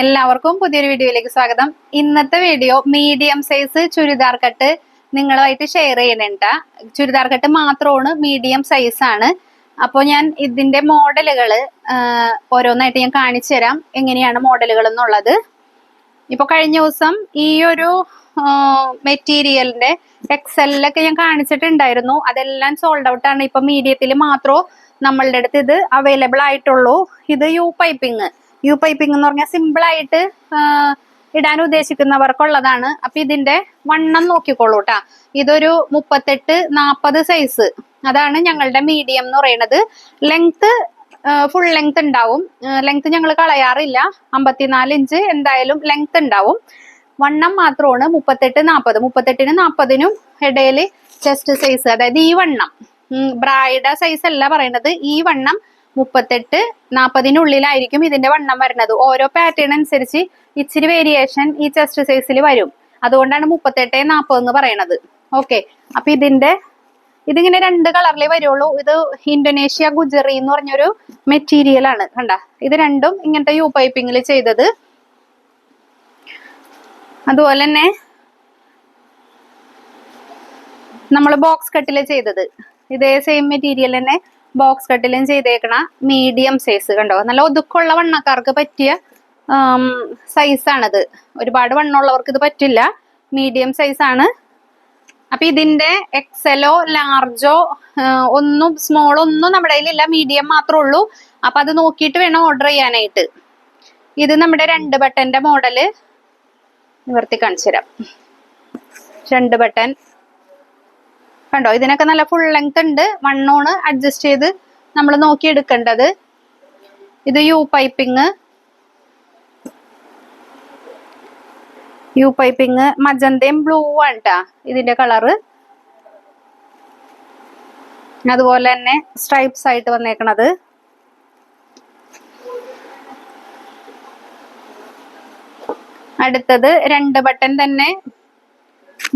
എല്ലാവർക്കും പുതിയൊരു വീഡിയോയിലേക്ക് സ്വാഗതം. ഇന്നത്തെ video medium size churidar cut നിങ്ങളുമായിട്ട് ഷെയർ ചെയ്യുന്നുണ്ട് ചുരിദാർ കട്ട് മാത്രമാണ് മീഡിയം സൈസ് ആണ്. അപ്പോൾ ഞാൻ ഇതിന്റെ മോഡലുകൾ ഓരോന്നായിട്ട് ഞാൻ കാണിച്ചു തരാം. എങ്ങനെയാണ് മോഡലുകൾ എന്നുള്ളത്. ഇപ്പൊ കഴിഞ്ഞ ദിവസം ഈ ഒരു മെറ്റീരിയലിന്റെ എക്സലിലൊക്കെ ഞാൻ കാണിച്ചിട്ടുണ്ടായിരുന്നു. അതെല്ലാം സോൾഡ് ഔട്ട് ആണ്. ഇപ്പൊ മീഡിയത്തിൽ മാത്രമേ നമ്മളുടെ അടുത്ത് ഇത് അവൈലബിൾ ആയിട്ടുള്ളൂ. ഇത് യു പൈപ്പിംഗ് യു പൈപ്പിംഗ് എന്ന് പറഞ്ഞാൽ സിമ്പിൾ ആയിട്ട് ഇടാൻ ഉദ്ദേശിക്കുന്നവർക്കുള്ളതാണ് അപ്പൊ ഇതിന്റെ വണ്ണം നോക്കിക്കോളൂ കേട്ടാ ഇതൊരു മുപ്പത്തെട്ട് നാപ്പത് സൈസ് അതാണ് ഞങ്ങളുടെ മീഡിയം എന്ന് പറയുന്നത് ലെങ്ത് ഫുൾ ലെങ്ത് ഉണ്ടാവും. ലെങ്ത് ഞങ്ങൾ കളയാറില്ല. അമ്പത്തിനാല് ഇഞ്ച് എന്തായാലും ലെങ്ത് ഉണ്ടാവും. വണ്ണം മാത്രമാണ് മുപ്പത്തെട്ട് നാൽപ്പത് മുപ്പത്തെട്ടിന് നാൽപ്പതിനും ഇടയിൽ ചെസ്റ്റ് സൈസ് അതായത് ഈ വണ്ണം. ബ്രായുടെ സൈസ് അല്ല പറയുന്നത് ഈ വണ്ണം മുപ്പത്തെട്ട് നാൽപ്പതിനുള്ളിലായിരിക്കും ഇതിന്റെ വണ്ണം വരുന്നത്. ഓരോ പാറ്റേൺ അനുസരിച്ച് ഇച്ചിരി വേരിയേഷൻ ഈ ചെസ്റ്റ് സൈസിൽ വരും. അതുകൊണ്ടാണ് മുപ്പത്തെട്ട് നാൽപ്പത് എന്ന് പറയണത്. ഓക്കെ അപ്പൊ ഇതിന്റെ ഇതിങ്ങനെ രണ്ട് കളറിലേ വരുള്ളൂ. ഇത് ഇന്തോനേഷ്യ ഗുജറി എന്ന് പറഞ്ഞൊരു മെറ്റീരിയൽ ആണ്. കണ്ട? ഇത് രണ്ടും ഇങ്ങനത്തെ യു പൈപ്പിങ്ങിൽ ചെയ്തത്. അതുപോലെ തന്നെ നമ്മൾ ബോക്സ് കട്ടിൽ ചെയ്തത്. ഇതേ സെയിം മെറ്റീരിയൽ തന്നെ ബോക്സ് കട്ടിലും ചെയ്തേക്കണ മീഡിയം സൈസ് കണ്ടോ? നല്ല ഒതുക്കുള്ള വണ്ണക്കാർക്ക് പറ്റിയ സൈസാണിത് ഒരുപാട് വണ്ണമുള്ളവർക്ക് ഇത് പറ്റില്ല. മീഡിയം സൈസാണ് അപ്പൊ ഇതിന്റെ എക്സലോ ലാർജോ ഒന്നും സ്മോൾ ഒന്നും നമ്മുടെ കയ്യിലില്ല. മീഡിയം മാത്രമേ ഉള്ളൂ. അപ്പൊ അത് നോക്കിയിട്ട് വേണം ഓർഡർ ചെയ്യാനായിട്ട്. ഇത് നമ്മുടെ രണ്ട് ബട്ടന്റെ മോഡൽ നിവർത്തി കാണിച്ചു തരാം രണ്ട് ബട്ടൺ കണ്ടോ? ഇതിനൊക്കെ നല്ല ഫുൾ ലെങ്ത് ഉണ്ട്. വണ്ണോണ് അഡ്ജസ്റ്റ് ചെയ്ത് നമ്മൾ നോക്കി എടുക്കേണ്ടത്. ഇത് യു പൈപ്പിങ് യു പൈപ്പിങ് മജന്തയും ബ്ലൂ ആണ് ട്ടാ ഇതിന്റെ കളറ് അതുപോലെ തന്നെ സ്ട്രൈപ്സ് ആയിട്ട് വന്നേക്കണത്. അടുത്തത് രണ്ട് ബട്ടൺ തന്നെ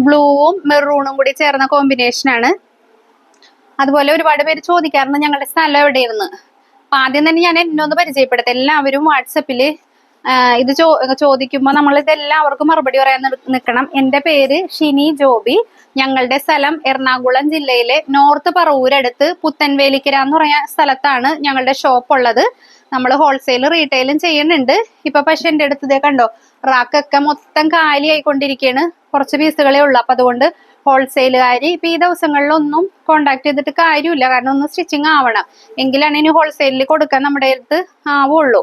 ബ്ലൂവും മെറൂണും കൂടി ചേർന്ന കോമ്പിനേഷൻ ആണ്. അതുപോലെ ഒരുപാട് പേര് ചോദിക്കാറുണ്ട് ഞങ്ങളുടെ സ്ഥലം എവിടെയായിരുന്നു അപ്പൊ ആദ്യം തന്നെ ഞാൻ എന്നൊന്ന് പരിചയപ്പെടുത്താം. എല്ലാവരും വാട്സപ്പിൽ ഇത് ചോ ചോദിക്കുമ്പോൾ നമ്മൾ ഇതെല്ലാവർക്കും മറുപടി പറയാൻ നിൽക്കണം എന്റെ പേര് ഷിനി ജോബി. ഞങ്ങളുടെ സ്ഥലം എറണാകുളം ജില്ലയിലെ നോർത്ത് പറവൂരടുത്ത് പുത്തൻവേലിക്കര എന്ന് പറയുന്ന സ്ഥലത്താണ് ഞങ്ങളുടെ ഷോപ്പ് ഉള്ളത്. നമ്മൾ ഹോൾസെയിൽ റീറ്റെയിലും ചെയ്യുന്നുണ്ട്. ഇപ്പൊ പക്ഷെ എന്റെ അടുത്ത് ഇതേ കണ്ടോ? റാക്കൊക്കെ മൊത്തം കാലി ആയിക്കൊണ്ടിരിക്കുകയാണ് കുറച്ച് പീസുകളേ ഉള്ളൂ. അപ്പൊ അതുകൊണ്ട് ഹോൾസെയിലുകാർ ഇപ്പൊ ഈ ദിവസങ്ങളിലൊന്നും കോണ്ടാക്ട് ചെയ്തിട്ട് കാര്യമില്ല. കാരണം ഒന്ന് സ്റ്റിച്ചിങ് ആവണം. എങ്കിലാണ് ഇനി ഹോൾസെയിലിൽ കൊടുക്കാൻ നമ്മുടെ അടുത്ത് ആവുള്ളൂ.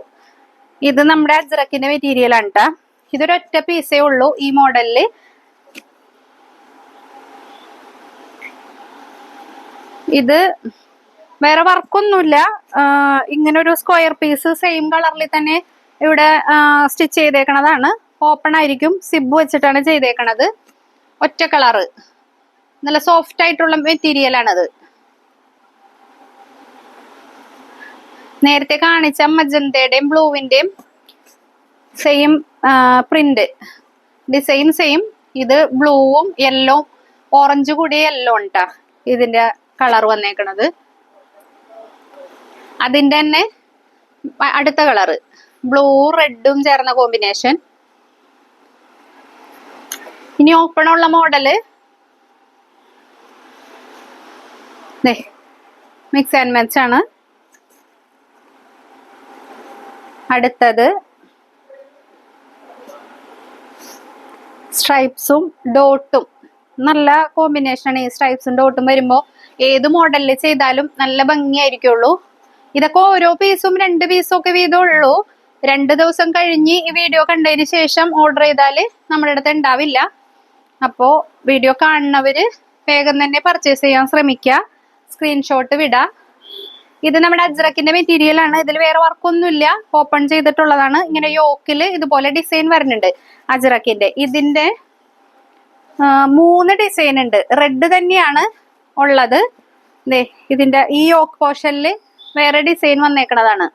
ഇത് നമ്മുടെ അജ്രക്കിന്റെ മെറ്റീരിയലാണ് കേട്ടാ ഇതൊരു ഒറ്റ പീസേ ഉള്ളൂ ഈ മോഡലിൽ ഇത് വേറെ വർക്കൊന്നുമില്ല ഇങ്ങനെ ഒരു സ്ക്വയർ പീസ് സെയിം കളറിൽ തന്നെ ഇവിടെ സ്റ്റിച്ച് ചെയ്തേക്കണതാണ്. ഓപ്പൺ ആയിരിക്കും. സിബ് വെച്ചിട്ടാണ് ചെയ്തേക്കണത്. ഒറ്റ കളറ് നല്ല സോഫ്റ്റ് ആയിട്ടുള്ള മെറ്റീരിയൽ ആണത്. നേരത്തെ കാണിച്ച മജന്തയുടെയും ബ്ലൂവിന്റെയും സെയിം പ്രിന്റ് ഡിസൈൻ സെയിം ഇത് ബ്ലൂവും യെല്ലോ ഓറഞ്ച് കൂടിയ യെല്ലോ ഉണ്ടാ? ഇതിന്റെ കളർ വന്നേക്കണത്. അതിന്റെ തന്നെ അടുത്ത കളറ് ബ്ലൂ റെഡും ചേർന്ന കോമ്പിനേഷൻ. ഇനി ഓപ്പൺ ഉള്ള മോഡൽ മിക്സ് ആൻഡ് മാച്ച് ആണ്. അടുത്തത് സ്ട്രൈപ്സും ഡോട്ടും നല്ല കോമ്പിനേഷനാണ് ഈ സ്ട്രൈപ്സും ഡോട്ടും വരുമ്പോൾ ഏത് മോഡലിൽ ചെയ്താലും നല്ല ഭംഗിയായിരിക്കുള്ളൂ. ഇതൊക്കെ ഓരോ പീസും രണ്ട് പീസും ഒക്കെ വീതമുള്ളൂ രണ്ട് ദിവസം കഴിഞ്ഞ് ഈ വീഡിയോ കണ്ടതിന് ശേഷം ഓർഡർ ചെയ്താൽ നമ്മുടെ അടുത്ത് ഉണ്ടാവില്ല അപ്പോൾ വീഡിയോ കാണുന്നവര് വേഗം തന്നെ പർച്ചേസ് ചെയ്യാൻ ശ്രമിക്കുക സ്ക്രീൻഷോട്ട് വിടാ. ഇത് നമ്മുടെ അജ്രക്കിന്റെ മെറ്റീരിയൽ ആണ്. ഇതിൽ വേറെ വർക്കൊന്നുമില്ല ഓപ്പൺ ചെയ്തിട്ടുള്ളതാണ്. ഇങ്ങനെ യോക്കിൽ ഇതുപോലെ ഡിസൈൻ വരുന്നുണ്ട് അജ്രക്കിന്റെ. ഇതിന്റെ മൂന്ന് ഡിസൈൻ ഉണ്ട്. റെഡ് തന്നെയാണ് ഉള്ളത്. ഇതിന്റെ ഈ യോക്ക് പോർഷനിൽ വേറെ ഡിസൈൻ വന്നേക്കണതാണ്.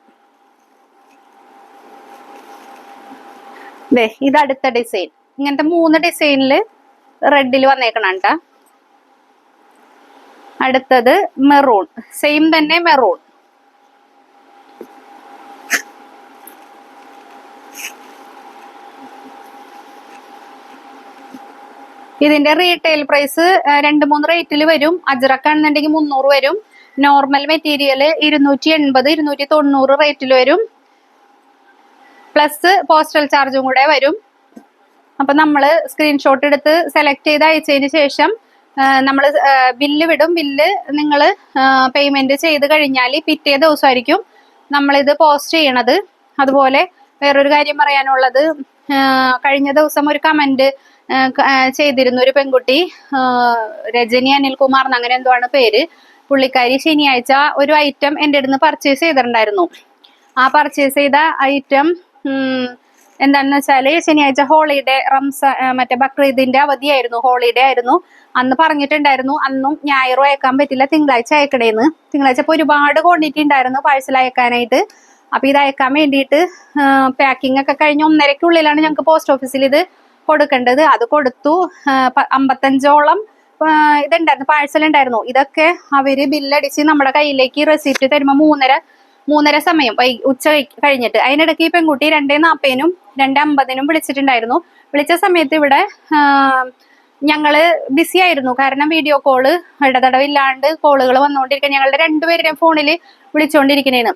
ദേ ഇത് അടുത്ത ഡിസൈൻ ഇങ്ങനത്തെ മൂന്ന് ഡിസൈനിൽ റെഡിൽ വന്നേക്കണം കേട്ടോ അടുത്തത് മെറൂൺ. സെയിം തന്നെ മെറൂൺ. ഇതിന്റെ റീറ്റെയിൽ പ്രൈസ് രണ്ട് മൂന്ന് റേറ്റിൽ വരും. അജറക്കാണെന്നുണ്ടെങ്കിൽ മുന്നൂറ് വരും. നോർമൽ മെറ്റീരിയൽ ഇരുന്നൂറ്റി എൺപത് ഇരുന്നൂറ്റി തൊണ്ണൂറ് റേറ്റിൽ വരും. പ്ലസ് പോസ്റ്റൽ ചാർജും കൂടെ വരും. അപ്പൊ നമ്മൾ സ്ക്രീൻഷോട്ട് എടുത്ത് സെലക്ട് ചെയ്ത് അയച്ചതിന് ശേഷം നമ്മൾ ബില്ല് വിടും. ബില്ല് നിങ്ങൾ പേയ്മെന്റ് ചെയ്ത് കഴിഞ്ഞാൽ പിറ്റേ ദിവസമായിരിക്കും നമ്മളിത് പോസ്റ്റ് ചെയ്യണത്. അതുപോലെ വേറൊരു കാര്യം പറയാനുള്ളത് കഴിഞ്ഞ ദിവസം ഒരു കമന്റ് ചെയ്തിരുന്നു ഒരു പെൺകുട്ടി രജനി അനിൽകുമാർ അങ്ങനെ എന്തോ ആണ് പേര്. പുള്ളിക്കാരി ശനിയാഴ്ച ഒരു ഐറ്റം എന്റെ അടുത്ത് പർച്ചേസ് ചെയ്തിട്ടുണ്ടായിരുന്നു. ആ പർച്ചേസ് ചെയ്ത ഐറ്റം എന്താണെന്ന് വെച്ചാൽ ശനിയാഴ്ച ഹോളിഡേ റംസ മറ്റേ ബക്രീദിന്റെ അവധിയായിരുന്നു ഹോളിഡേ ആയിരുന്നു. അന്ന് പറഞ്ഞിട്ടുണ്ടായിരുന്നു അന്നും ഞായറും അയക്കാൻ പറ്റില്ല തിങ്കളാഴ്ച അയക്കണേന്ന്. തിങ്കളാഴ്ച ഇപ്പൊ ഒരുപാട് ക്വാണ്ടിറ്റി ഉണ്ടായിരുന്നു പാഴ്സൽ അയക്കാനായിട്ട്. അപ്പൊ ഇത് അയക്കാൻ വേണ്ടിയിട്ട് പാക്കിംഗ് ഒക്കെ കഴിഞ്ഞ് ഒന്നരക്കുള്ളിലാണ് ഞങ്ങൾക്ക് പോസ്റ്റ് ഓഫീസിൽ ഇത് കൊടുക്കേണ്ടത്. അത് കൊടുത്തു അമ്പത്തഞ്ചോളം ഇതുണ്ടായിരുന്നു പാഴ്സൽ ഉണ്ടായിരുന്നു. ഇതൊക്കെ അവർ ബില്ലടിച്ച് നമ്മുടെ കയ്യിലേക്ക് റെസിപ്റ്റ് തരുമ്പോൾ മൂന്നര മൂന്നര സമയം വൈ ഉച്ച കഴിഞ്ഞിട്ട്. അതിനിടയ്ക്ക് ഈ പെൺകുട്ടി രണ്ടേ നാൽപ്പതിനും രണ്ടേ അമ്പതിനും വിളിച്ചിട്ടുണ്ടായിരുന്നു. വിളിച്ച സമയത്ത് ഇവിടെ ഞങ്ങൾ ബിസി ആയിരുന്നു. കാരണം വീഡിയോ കോൾ ഇടതടവില്ലാണ്ട് കോളുകൾ വന്നുകൊണ്ടിരിക്കുക ഞങ്ങളുടെ രണ്ടുപേരുടെയും ഫോണിൽ വിളിച്ചുകൊണ്ടിരിക്കുന്നതാണ്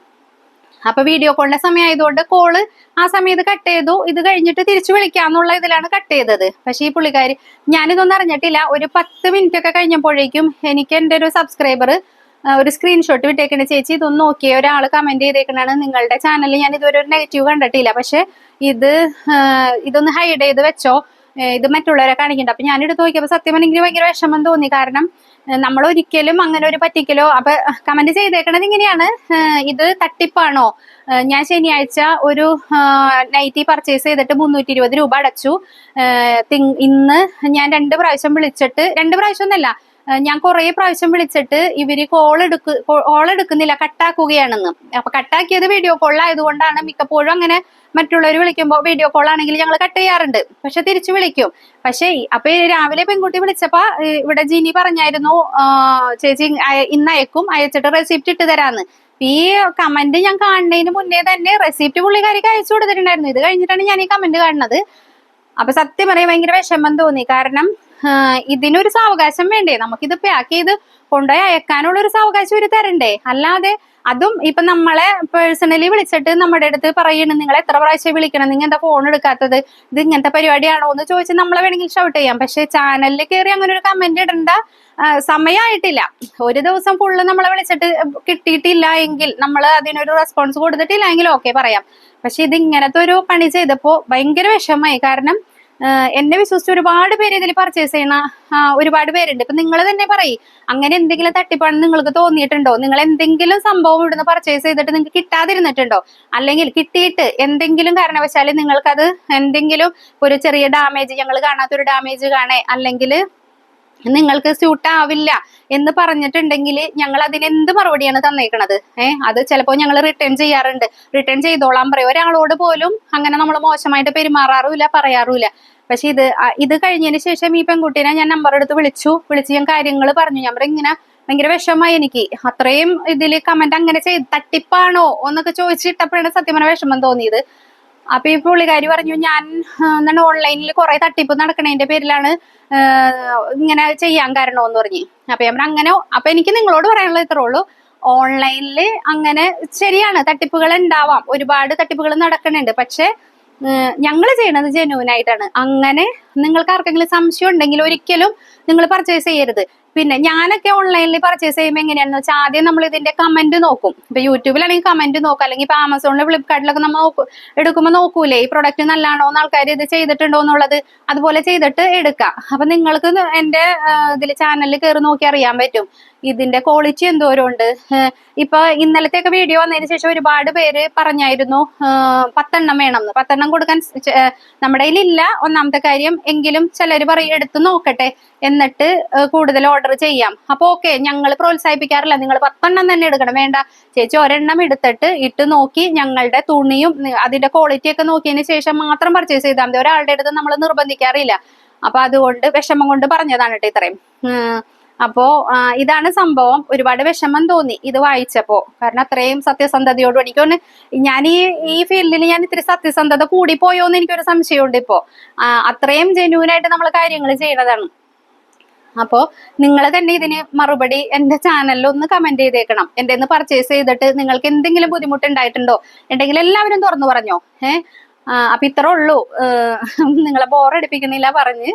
അപ്പൊ വീഡിയോ കോളിന്റെ സമയമായതുകൊണ്ട് കോൾ ആ സമയത്ത് കട്ട് ചെയ്തു. ഇത് കഴിഞ്ഞിട്ട് തിരിച്ചു വിളിക്കാന്നുള്ള ഇതിലാണ് കട്ട് ചെയ്തത്. പക്ഷെ ഈ പുള്ളിക്കാരി ഞാനിതൊന്നും അറിഞ്ഞിട്ടില്ല. ഒരു പത്ത് മിനിറ്റ് ഒക്കെ കഴിഞ്ഞപ്പോഴേക്കും എനിക്ക് എന്റെ ഒരു സബ്സ്ക്രൈബർ ഒരു സ്ക്രീൻഷോട്ട് വിട്ടേക്കണ. ചേച്ചി ഇതൊന്ന് നോക്കിയ. ഒരാൾ കമന്റ് ചെയ്തേക്കണാണ് നിങ്ങളുടെ ചാനലിൽ ഞാൻ ഇതുവരെ ഒരു നെഗറ്റീവ് കണ്ടിട്ടില്ല. പക്ഷെ ഇത് ഇതൊന്ന് ഹൈഡ് ചെയ്ത് വെച്ചോ. ഇത് മറ്റുള്ളവരെ കാണിക്കണ്ട. അപ്പൊ ഞാനിത് എടുത്ത് നോക്കിയപ്പോ സത്യം പറഞ്ഞെങ്കിൽ ഭയങ്കര വിഷമം തോന്നി. കാരണം നമ്മൾ ഒരിക്കലും അങ്ങനെ ഒരു പറ്റിക്കലോ അപ്പൊ കമന്റ് ചെയ്തേക്കണത് ഇങ്ങനെയാണ്. ഇത് തട്ടിപ്പാണോ? ഞാൻ ശനിയാഴ്ച ഒരു നൈറ്റി പർച്ചേസ് ചെയ്തിട്ട് മുന്നൂറ്റി ഇരുപത് രൂപ അടച്ചു. ഇന്ന് ഞാൻ രണ്ട് പ്രാവശ്യം വിളിച്ചിട്ട് രണ്ട് പ്രാവശ്യം ഒന്നല്ല ഞാൻ കുറെ പ്രാവശ്യം വിളിച്ചിട്ട് ഇവർ കോൾ എടുക്കു കോൾ എടുക്കുന്നില്ല കട്ടാക്കുകയാണെന്ന്. അപ്പൊ കട്ടാക്കിയത് വീഡിയോ കോൾ ആയതുകൊണ്ടാണ് മിക്കപ്പോഴും അങ്ങനെ മറ്റുള്ളവർ വിളിക്കുമ്പോൾ വീഡിയോ കോൾ ആണെങ്കിൽ ഞങ്ങൾ കട്ട് ചെയ്യാറുണ്ട്. പക്ഷെ തിരിച്ചു വിളിക്കും. പക്ഷേ അപ്പൊ രാവിലെ പെൺകുട്ടി വിളിച്ചപ്പോ ഇവിടെ ജിനി പറഞ്ഞായിരുന്നു ചേച്ചി ഇന്ന് അയക്കും അയച്ചിട്ട് റെസിപ്റ്റ് ഇട്ട് തരാന്ന്. ഈ കമന്റ് ഞാൻ കാണുന്നതിന് മുന്നേ തന്നെ റെസിപ്റ്റ് പുള്ളിക്കാരിക്ക് അയച്ചു കൊടുത്തിട്ടുണ്ടായിരുന്നു. ഇത് കഴിഞ്ഞിട്ടാണ് ഞാൻ ഈ കമന്റ് കാണുന്നത്. അപ്പൊ സത്യം പറയാൻ ഭയങ്കര വിഷമം തോന്നി. കാരണം ഇതിനൊരു സാവകാശം വേണ്ടേ? നമുക്കിത് പാക്ക് ചെയ്ത് കൊണ്ടുപോയി അയക്കാനുള്ള ഒരു സാവകാശം ഒരു തരണ്ടേ? അല്ലാതെ അതും ഇപ്പൊ നമ്മളെ പേഴ്സണലി വിളിച്ചിട്ട് നമ്മുടെ അടുത്ത് പറയണം നിങ്ങൾ എത്ര പ്രാവശ്യം വിളിക്കണം? നിങ്ങൾ എന്താ ഫോൺ എടുക്കാത്തത്? ഇത് ഇങ്ങനത്തെ പരിപാടിയാണോ? എന്ന് ചോദിച്ച് നമ്മളെ വേണമെങ്കിൽ ഷൗട്ട് ചെയ്യാം. പക്ഷെ ചാനലിൽ കയറി അങ്ങനെ ഒരു കമന്റ് ഇടണ്ട സമയമായിട്ടില്ല ഒരു ദിവസം ഫുള്ള് നമ്മളെ വിളിച്ചിട്ട് കിട്ടിയിട്ടില്ല എങ്കിൽ നമ്മൾ അതിനൊരു റെസ്പോൺസ് കൊടുത്തിട്ടില്ല എങ്കിൽ ഓക്കെ പറയാം. പക്ഷെ ഇത് ഇങ്ങനത്തെ ഒരു പണി ചെയ്തപ്പോ ഭയങ്കര വിഷമമായി. കാരണം എന്നെ വിശ്വസിച്ച് ഒരുപാട് പേര് ഇതിൽ പർച്ചേസ് ചെയ്യുന്ന ഒരുപാട് പേരുണ്ട്. ഇപ്പൊ നിങ്ങൾ തന്നെ പറയും അങ്ങനെ എന്തെങ്കിലും തട്ടിപ്പാണ് നിങ്ങൾക്ക് തോന്നിയിട്ടുണ്ടോ? നിങ്ങൾ എന്തെങ്കിലും സംഭവം ഇവിടുന്ന് പർച്ചേസ് ചെയ്തിട്ട് നിങ്ങൾക്ക് കിട്ടാതിരുന്നിട്ടുണ്ടോ? അല്ലെങ്കിൽ കിട്ടിയിട്ട് എന്തെങ്കിലും കാരണവശാൽ നിങ്ങൾക്കത് എന്തെങ്കിലും ഒരു ചെറിയ ഡാമേജ് ഞങ്ങൾ കാണാത്തൊരു ഡാമേജ് കാണേ അല്ലെങ്കിൽ നിങ്ങൾക്ക് സ്യൂട്ട് ആവില്ല എന്ന് പറഞ്ഞിട്ടുണ്ടെങ്കിൽ ഞങ്ങൾ അതിന് എന്ത് മറുപടിയാണ് തന്നേക്കണത്? ഏഹ് അത് ചിലപ്പോൾ ഞങ്ങൾ റിട്ടേൺ ചെയ്യാറുണ്ട്. റിട്ടേൺ ചെയ്തോളാൻ പറയും. ഒരാളോട് പോലും അങ്ങനെ നമ്മൾ മോശമായിട്ട് പെരുമാറാറുമില്ല പറയാറുമില്ല. പക്ഷെ ഇത് ഇത് കഴിഞ്ഞതിന് ശേഷം ഈ പെൺകുട്ടീനെ ഞാൻ നമ്പർ എടുത്ത് വിളിച്ചു. വിളിച്ച് ഞാൻ കാര്യങ്ങൾ പറഞ്ഞു. ഞാൻ ഇങ്ങനെ ഭയങ്കര വിഷമമായി എനിക്ക്. അത്രയും ഇതിൽ കമന്റ് അങ്ങനെ ചെയ്ത് തട്ടിപ്പാണോ? എന്നൊക്കെ ചോദിച്ചിട്ടപ്പോഴാണ് സത്യം പറഞ്ഞ വിഷമം തോന്നിയത്. അപ്പൊ ഈ പുള്ളിക്കാരി പറഞ്ഞു ഞാൻ എന്താണ് ഓൺലൈനിൽ കുറെ തട്ടിപ്പ് നടക്കണതിന്റെ പേരിലാണ് ഇങ്ങനെ ചെയ്യാൻ കാരണമെന്ന് പറഞ്ഞു. അപ്പൊ ഞാൻ അങ്ങനെ അപ്പൊ എനിക്ക് നിങ്ങളോട് പറയാനുള്ളത് ഇത്രേ ഉള്ളൂ. ഓൺലൈനിൽ അങ്ങനെ ശരിയാണ് തട്ടിപ്പുകൾ ഉണ്ടാവാം. ഒരുപാട് തട്ടിപ്പുകൾ നടക്കുന്നുണ്ട് പക്ഷെ ഞങ്ങൾ ചെയ്യണത് ജെന്യൂൻ അങ്ങനെ നിങ്ങൾക്ക് ആർക്കെങ്കിലും സംശയം ഉണ്ടെങ്കിൽ ഒരിക്കലും നിങ്ങൾ പർച്ചേസ് ചെയ്യരുത്. പിന്നെ ഞാനൊക്കെ ഓൺലൈനിൽ പർച്ചേസ് ചെയ്യുമ്പോൾ എങ്ങനെയാണെന്ന് വെച്ചാൽ ആദ്യം നമ്മൾ ഇതിന്റെ കമന്റ് നോക്കും. ഇപ്പൊ യൂട്യൂബിലാണെങ്കിൽ കമന്റ് നോക്കും. അല്ലെങ്കിൽ ഇപ്പൊ ആമസോണിൽ ഫ്ലിപ്കാർട്ടിലൊക്കെ നമ്മൾ എടുക്കുമ്പോൾ നോക്കൂലേ? ഈ പ്രൊഡക്റ്റ് നല്ലതാണോ എന്ന് ആൾക്കാർ ഇത് ചെയ്തിട്ടുണ്ടോ എന്നുള്ളത് അതുപോലെ ചെയ്തിട്ട് എടുക്കാം. അപ്പൊ നിങ്ങൾക്ക് എന്റെ ഇതിൽ ചാനലിൽ കയറി നോക്കി അറിയാൻ പറ്റും. ഇതിന്റെ ക്വാളിറ്റി എന്തോരം ഉണ്ട് ഇപ്പൊ ഇന്നലത്തെയൊക്കെ വീഡിയോ വന്നതിന് ശേഷം ഒരുപാട് പേര് പറഞ്ഞായിരുന്നു പത്തെണ്ണം വേണം എന്ന്. പത്തെണ്ണം കൊടുക്കാൻ നമ്മുടെ കയ്യിലില്ല. ഒന്നാമത്തെ കാര്യം എങ്കിലും ചിലർ പറയും എടുത്ത് നോക്കട്ടെ. എന്നിട്ട് കൂടുതൽ ഓർഡർ ചെയ്യാം. അപ്പൊ ഓക്കെ ഞങ്ങൾ പ്രോത്സാഹിപ്പിക്കാറില്ല. നിങ്ങൾ പത്തെണ്ണം തന്നെ എടുക്കണം. വേണ്ട. ചേച്ചി ഒരെണ്ണം എടുത്തിട്ട് ഇട്ട് നോക്കി ഞങ്ങളുടെ തുണിയും അതിന്റെ ക്വാളിറ്റി ഒക്കെ നോക്കിയതിന് ശേഷം മാത്രം പർച്ചേസ് ചെയ്താൽ മതി. ഒരാളുടെ അടുത്ത് നമ്മൾ നിർബന്ധിക്കാറില്ല. അപ്പൊ അതുകൊണ്ട് വിഷമം കൊണ്ട് പറഞ്ഞതാണ് കേട്ടോ ഇത്രയും. അപ്പോ ഇതാണ് സംഭവം. ഒരുപാട് വിഷമം തോന്നി ഇത് വായിച്ചപ്പോ. കാരണം അത്രയും സത്യസന്ധതയോട് എനിക്ക് ഒന്ന് ഞാൻ ഈ ഈ ഫീൽഡിൽ ഞാൻ ഇത്തിരി സത്യസന്ധത കൂടിപ്പോയോ എന്ന് എനിക്കൊരു സംശയമുണ്ട് ഇപ്പോ. അത്രയും ജെന്യൂൻ ആയിട്ട് നമ്മൾ കാര്യങ്ങൾ ചെയ്യണതാണ്. അപ്പോ നിങ്ങൾ തന്നെ ഇതിന് മറുപടി എന്റെ ചാനലിൽ ഒന്ന് കമന്റ് ചെയ്തേക്കണം. എന്റെ നിന്ന് പർച്ചേസ് ചെയ്തിട്ട് നിങ്ങൾക്ക് എന്തെങ്കിലും ബുദ്ധിമുട്ടുണ്ടായിട്ടുണ്ടോ? ഉണ്ടെങ്കിൽ എല്ലാവരും തുറന്നു പറഞ്ഞോ. ഏഹ് അപ്പൊ ഇത്ര ഉള്ളൂ. നിങ്ങളെ ബോറടിപ്പിക്കുന്നില്ല പറഞ്ഞ്.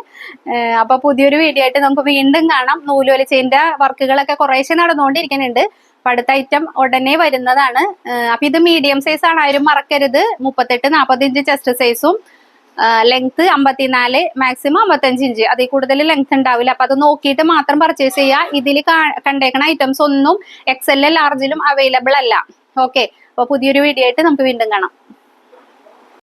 അപ്പൊ പുതിയൊരു വീഡിയോ ആയിട്ട് നമുക്ക് വീണ്ടും കാണാം. നൂലുവലിച്ചതിന്റെ വർക്കുകളൊക്കെ കുറേശ്ശെ നടന്നുകൊണ്ടിരിക്കുന്നുണ്ട്. അപ്പൊ അടുത്ത ഐറ്റം ഉടനെ വരുന്നതാണ്. അപ്പൊ ഇത് മീഡിയം സൈസ് ആണ്. ആരും മറക്കരുത്. മുപ്പത്തെട്ട് നാൽപ്പത് ഇഞ്ച് ചെസ്റ്റ് സൈസും ലെങ്ത് അമ്പത്തിനാല് മാക്സിമം അമ്പത്തഞ്ച് ഇഞ്ച്. അതിൽ കൂടുതൽ ലെങ്ത് ഉണ്ടാവില്ല. അപ്പൊ അത് നോക്കിയിട്ട് മാത്രം പർച്ചേസ് ചെയ്യുക ഇതിൽ കണ്ടേക്കണ ഐറ്റംസ് ഒന്നും എക്സ് എൽ ലാർജിലും അവൈലബിൾ അല്ല. ഓക്കെ അപ്പൊ പുതിയൊരു വീഡിയോ ആയിട്ട് നമുക്ക് വീണ്ടും കാണാം.